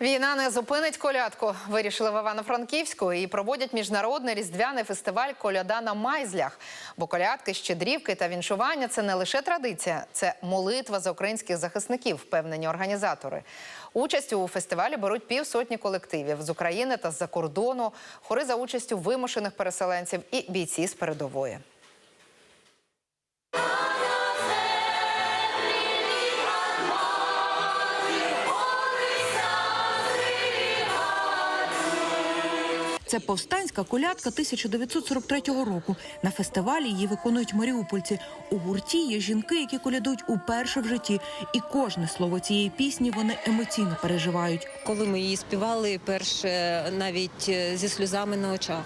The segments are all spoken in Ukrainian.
Війна не зупинить колядку. Вирішили в Івано-Франківську і проводять міжнародний різдвяний фестиваль Коляда на майзлях. Бо колядки, щедрівки та віншування це не лише традиція, це молитва за українських захисників, впевнені організатори. Участь у фестивалі беруть півсотні колективів з України та з-за кордону, хори за участю вимушених переселенців і бійці з передової. Це повстанська колядка 1943 року. На фестивалі її виконують маріупольці. У гурті є жінки, які колядують уперше в житті, і кожне слово цієї пісні вони емоційно переживають. Коли ми її співали, перше навіть е, зі сльозами на очах.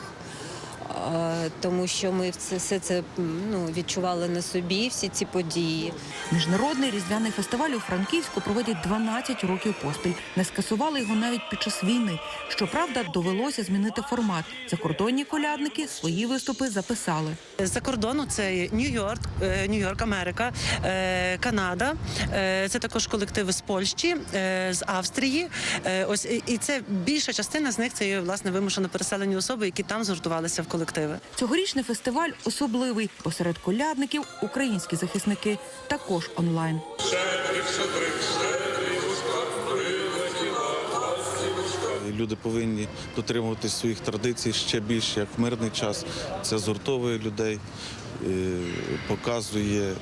Тому що ми все, все це ну, відчували на собі, всі ці події. Міжнародний різдвяний фестиваль у Франківську проводять 12 років поспіль. Не скасували його навіть під час війни. Щоправда, довелося змінити формат. Закордонні колядники свої виступи записали. За кордону це Нью-Йорк, е, Нью-Йорк, Америка, е, Канада. е, Це також колективи з Польщі, е, з Австрії. Е, Ось і- це більша частина з них це є власне вимушено переселені особи, які там згуртувалися в колективи. Цьогорічний фестиваль особливий. Посеред колядників українські захисники також онлайн. Люди повинні дотримуватись своїх традицій ще більше, як в мирний час. Це згуртовує людей, е, показує е,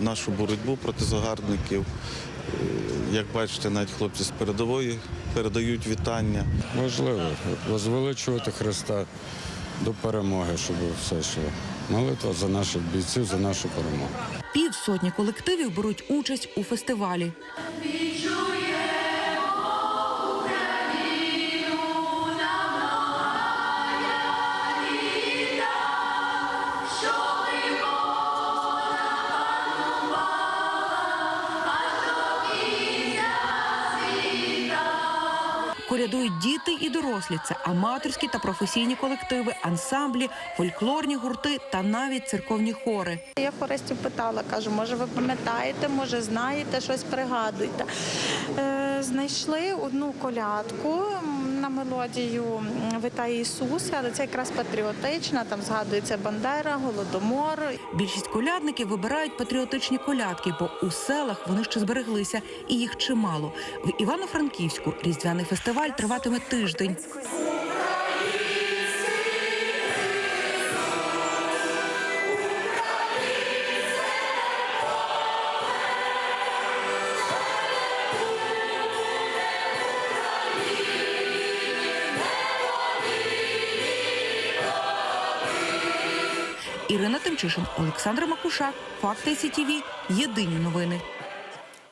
нашу боротьбу проти загарбників. Е, Як бачите, навіть хлопці з передової передають вітання. Важливо возвеличувати Христа до перемоги, щоб все йшло. Молитва за наших бійців, за нашу перемогу. Півсотні колективів беруть участь у фестивалі. Колядують діти і дорослі. Це аматорські та професійні колективи, ансамблі, фольклорні гурти та навіть церковні хори. Я хористів питала, кажу, може ви пам'ятаєте, може знаєте, щось пригадуєте. Знайшли одну колядку на мелодію Вита Ісуса, але це якраз патріотична, там згадується Бандера, Голодомор. Більшість колядників вибирають патріотичні колядки, бо у селах вони ще збереглися, і їх чимало. В Івано-Франківську різдвяний фестиваль триватиме тиждень. Ірина Тимчишин, Олександр Макуша, Факти СІТІВІ. Єдині новини.